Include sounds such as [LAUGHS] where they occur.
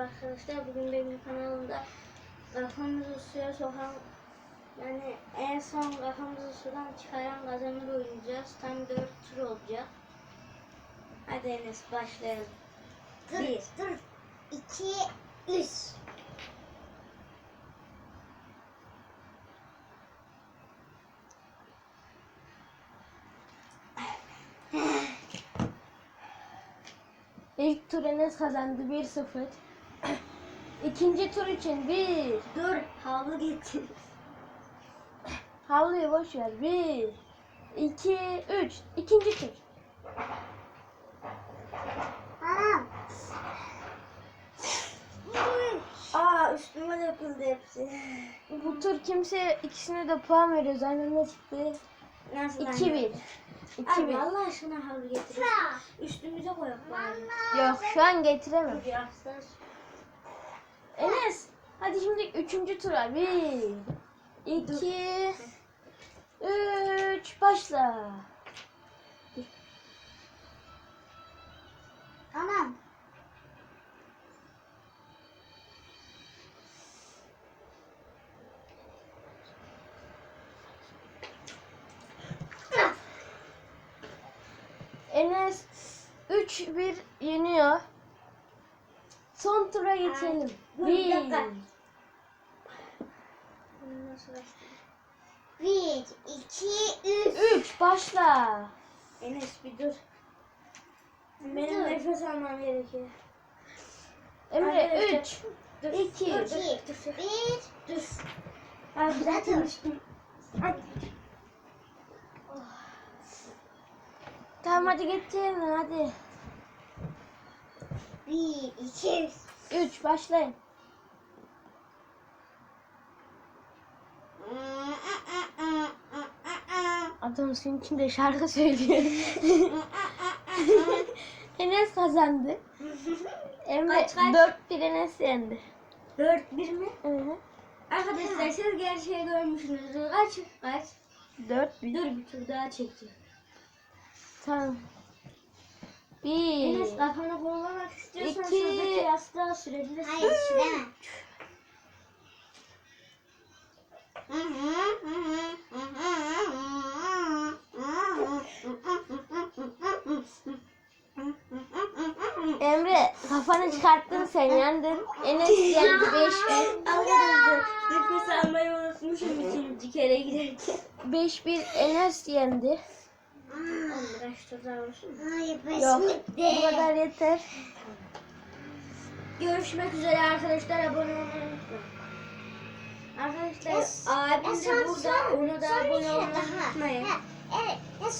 Merhaba arkadaşlar. Bugün benim kanalımda kafamızı suya sokan yani en son kafamızı sudan çıkaran kazanır oynayacağız. Tam 4 tur olacak. Hadi Enes başlayalım. Dur, Bir. dur. İki, üç. İlk tur Enes kazandı 1-0. İkinci tur için 1. Dur havlu getir. Havluyu boş ver. 1 2 3. İkinci tur. Aa üstüme döküldü hepsi. Bu tur kimse ikisine de puan veriyoruz. Anda çıktı. Nasıl 2-1. Abi 2-1. Allah aşkına havlu getir. Üstümüze bari. Yok şu an getiremem. Dur. Enes hadi şimdi üçüncü tura. 1 2 3 başla. Anam. Enes 3-1 yeniyor. Son tura geçelim. bir 1 dakika. Bunu nasıl başlayayım? Bir, iki, üç. 3 başla. Enes bir dur. Benim Dur. nefes almam gerekiyor. Emre 3 Dur. 2 İki, dur. bir. Dur. Dur. zaten üstüm. Hadi. Tamam hadi geçelim hadi. Bir, iki, üç. 3 başlayın. Adam senin de şarkı söylüyor. [LAUGHS] Enes kazandı. Emre Kaç, kaç? 4-1 Enes yendi. 4-1 mi? Hı hı. Arkadaşlar siz gerçeği görmüşsünüzdür. Kaç? Kaç? 4-1. Dur bir tur daha çekeceğim. Tamam. Enes 1 kafanı kollamak istiyorsan İki. şuradaki yastığa sürebilirsin. Hayır, şuraya. Emre kafanı çıkarttın sen yendin. Enes yendi 5-1. Arkadaşlar nefes almayı unutmuşum ikinci kere giderken. 5-1 Enes yendi. Hayır, Yok bu kadar yeter. Görüşmek üzere arkadaşlar. Abone olmayı unutmayın. Arkadaşlar abim de burada. Onu da abone şey olmayı unutmayın. Evet,